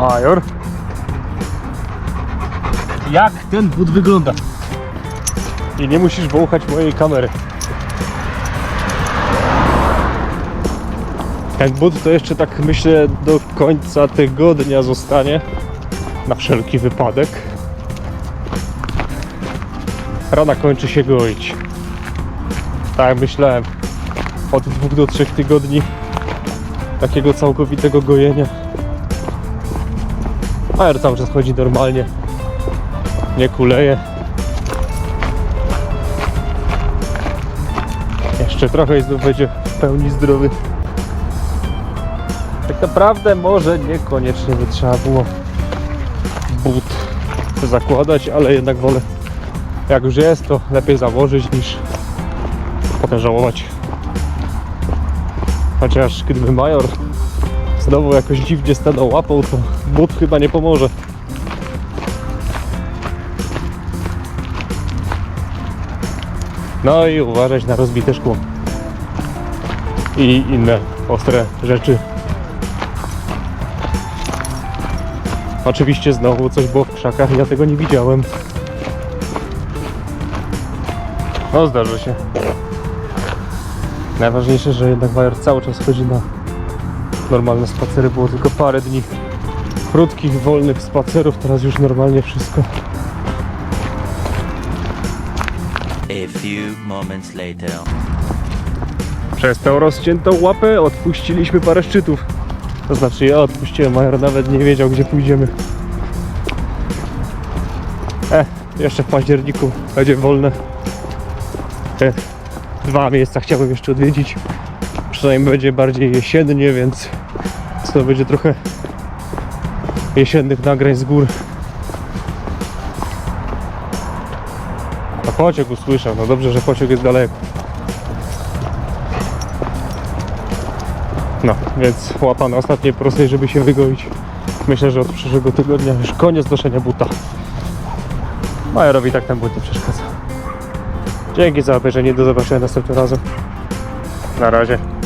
Major. Jak ten but wygląda? I nie musisz wąchać mojej kamery. Ten but to jeszcze tak myślę do końca tygodnia zostanie. Na wszelki wypadek. Rana kończy się goić. Tak myślałem. Od dwóch do trzech tygodni takiego całkowitego gojenia. AR cały czas chodzi normalnie. Nie kuleje. Jeszcze trochę i znów będzie w pełni zdrowy. Tak naprawdę może niekoniecznie by trzeba było but zakładać, ale jednak wolę jak już jest to lepiej założyć niż potem żałować. Chociaż gdyby major znowu jakoś dziwnie stanął łapą, to but chyba nie pomoże. No i uważać na rozbite szkło. I inne ostre rzeczy. Oczywiście znowu coś było w krzakach, ja tego nie widziałem. No zdarzy się. Najważniejsze, że jednak Major cały czas chodzi na normalne spacery. Było tylko parę dni krótkich, wolnych spacerów. Teraz już normalnie wszystko. A few moments later. Przez tą rozciętą łapę odpuściliśmy parę szczytów. To znaczy ja odpuściłem, Major nawet nie wiedział gdzie pójdziemy. E, jeszcze w październiku będzie wolne. Te dwa miejsca chciałbym jeszcze odwiedzić. Przynajmniej będzie bardziej jesiennie, więc to będzie trochę jesiennych nagrań z gór. A pociąg usłyszał, no dobrze, że pociąg jest daleko. No, więc łapa na ostatniej prostej, żeby się wygoić. Myślę, że od przyszłego tygodnia już koniec noszenia buta. Majorowi tak ten but nie przeszkadza. Dzięki za obejrzenie, do zobaczenia następnym razem. Na razie.